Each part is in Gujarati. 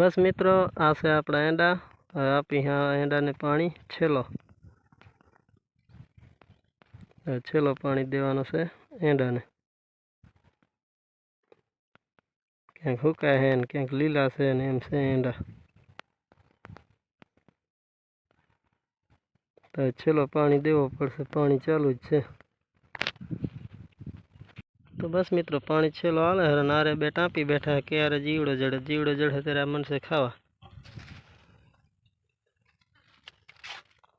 બસ મિત્રો આ છે આપણા એંડા હવે આપી હા એંડાને પાણી છેલ્લો હવે છેલ્લો પાણી દેવાનો છે એંડાને ક્યાંક હુકાય છે ને ક્યાંક લીલા છે ને એમ છે એંડા તો હવે છેલ્લો પાણી દેવો પડશે પાણી ચાલુ જ છે તો બસ મિત્રો, પાણી છેલ્લો હાલે હરે નારે બે ટાંપી બેઠા કે યારે જીવડો જડે જીવડો જડે ત્યારે મનસે ખાવા.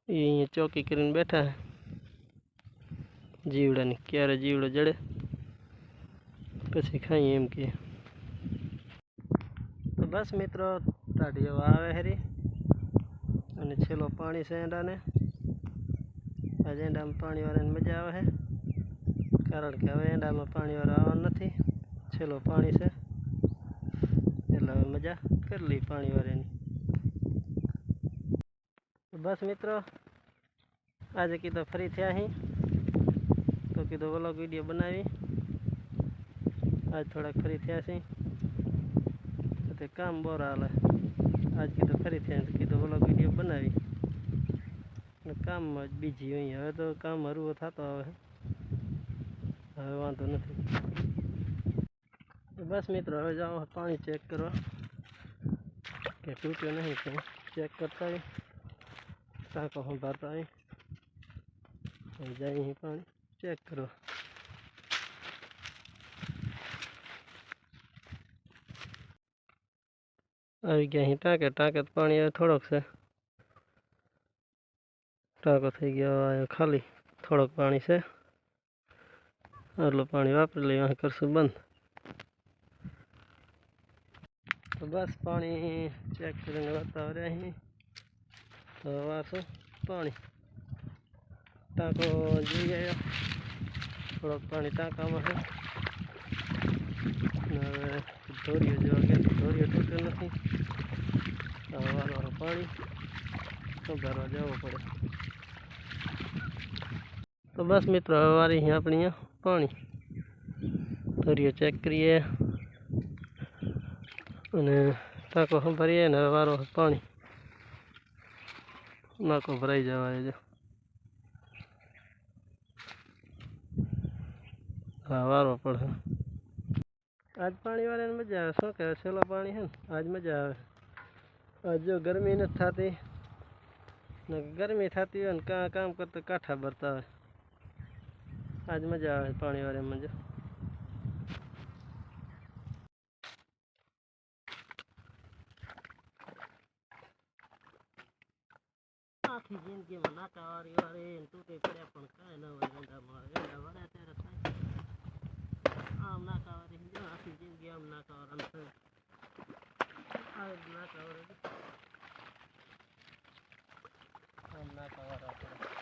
એ અહીંયા ચોકી કરીને બેઠા જીવડાની ક્યારે જીવડો જડે, પછી ખાઈએ એમ કે. તો બસ મિત્રો ટાઢીઓ આવે હરી, અને છેલ્લો પાણી છે એંડાને આજે એંડામાં પાણીવાળાને મજા આવે છે કારણ કે હવે એંડામાં પાણીવાળા આવવાનું નથી. છેલ્લો પાણી છે. એટલે હવે મજા કરી લઈ પાણીવાળાની બસ મિત્રો, આજે કીધું ફરી થયા અહીં તો કીધું વ્લોગ વીડિયો બનાવી. આજ થોડાક ફરી થયા છે તે કામ બોર હાલે. આજ કીધું ફરી થયા કીધું વ્લોગ વીડિયો બનાવી. કામમાં જ બીજી હોય. હવે તો કામ હરવો થતો આવે. હવે વાંધો નથી તો બસ મિત્રો હવે જાઓ પાણી ચેક કરવા કે તૂટ્યો નહીં કે ચેક કરતા આવી ટાંકો સંભાળતા આવી હવે જાય અહીં પાણી ચેક કરવા આવી ગયા અહીં ટાંકે ટાંકે તો પાણી હવે થોડોક છે ટાંકો થઈ ગયો હવે ખાલી થોડોક પાણી છે આટલું પાણી વાપરી લઈએ અહીં કરશું બંધ તો બસ પાણી ચેક કરીને બતાવે અહીં તો વારશું પાણી ટાંકો જોઈ આવ્યો થોડોક પાણી ટાંકામાં છે ને હવે ધોરીઓ જોવા ગયા તો ધોરીઓ તૂટ્યો નથી હવે વારવાનું પાણી સંભાળવા જવું પડે તો બસ મિત્રો હવે વારી અહીં આપણે અહીંયા પાણી. ધોરીઓ ચેક કરીએ. અને ટાંકો ભરીએ ને વારો પાણી. નાકો ભરાઈ જવાય છે. હા, વારો પડે. આજ પાણી વાળાને મજા આવે. શું કહેવાય? છેલ્લા પાણી છે ને, આજ મજા આવે. આજ જો ગરમી નથી થતી. ને ગરમી થતી હોય ને કાં કામ કરતા કાંઠા ભરતા હોય. આજ મજા આવે પાણી વાળામાં મજા. આખી જિંદગીમાં નાકા વાળી વાળી તૂટી પડ્યા પણ કાંઈ ન હોય ગંડામાં ગંડા વળ્યા ત્યારે થાય. આમ નાકા વાળી આખી જિંદગી આમ નાકા વાળા છે આમ નાકા વાળા આમ નાકા વાળા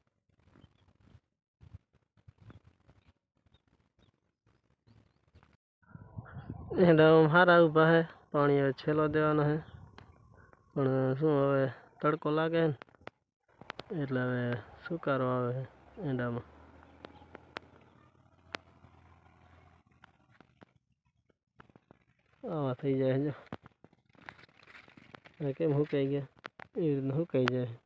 એડા સારા ઊભા હે. પાણી હવે છેલ્લો દેવાનો હે. પણ શું હવે તડકો લાગે ને? એટલે હવે સુકારો આવે છે એંડામાં. આવા થઈ જાય જો. કેમ હુકાઈ ગયા? એ રીતના હુકાઈ જાય.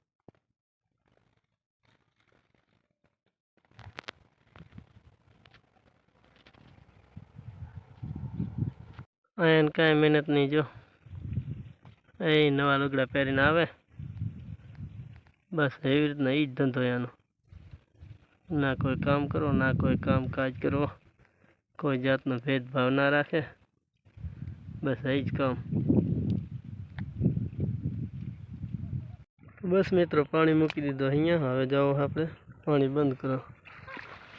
એને કાંઈ મહેનત નહીં જો. એ નવા લુગડા પહેરીને આવે. બસ એવી રીતના એ જ ધંધો એનો ના કોઈ કામ કરો ના કોઈ કામ કાજ કરો કોઈ જાતનો ભેદભાવ ના રાખે. બસ એ જ કામ. બસ મિત્રો, પાણી મૂકી દીધું અહીંયા. હવે જાઓ આપણે. પાણી બંધ કરો.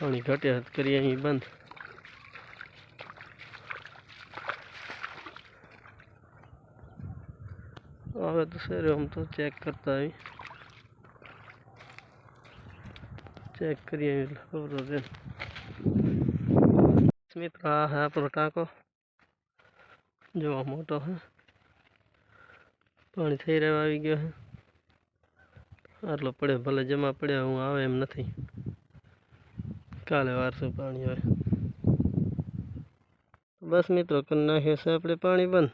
પાણી ઘટ્યા કરીએ, અહીં બંધ. હવે તો સર આમ તો ચેક કરતા આવી ચેક કરીએ એટલે ખબર છે મિત્રો આ હે આપણો ટાંકો જોવા મોટો હે પાણી થઈ રહેવા આવી ગયો હે આટલો પડે ભલે જમા પડ્યા હું આવે એમ નથી કાલે વારશું પાણી હવે બસ મિત્રો કરી નાખ્યું છે આપણે પાણી બંધ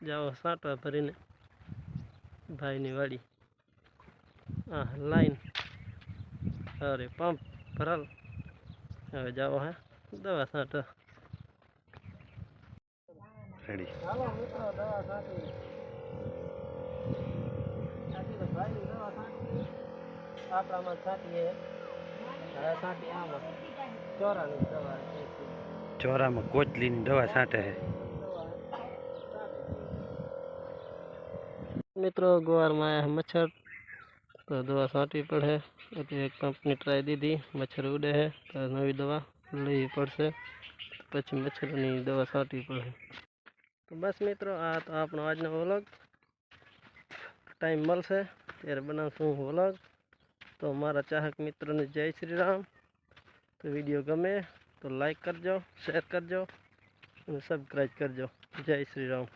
જાઓ છાંટવા ભરીને ભાઈની વાડી. હા લાઈન. અરે પંપ ભરાલ. હવે જાઓ હે દવા છાંટવા રેડી આપણામાં છાંટીએ છાંટી આમાં. ચોરાની દવા ચોરામાં કોચલીની દવા છાંટે છે મિત્રો ગુવારમાં આયા મચ્છર તો દવા છાંટવી પડે એટલે એક કંપની ટ્રાય દીધી મચ્છર ઉડે છે તો નવી દવા લેવી પડશે પછી મચ્છરની દવા છાંટવી પડે તો બસ મિત્રો આ તો આપણો આજનો વ્લોગ ટાઈમ મળશે ત્યારે બનાવશું વ્લોગ તો મારા ચાહક મિત્રોને જય શ્રી રામ તો વિડીયો ગમે તો લાઈક કરજો શેર કરજો અને સબસ્ક્રાઈબ કરજો જય શ્રી રામ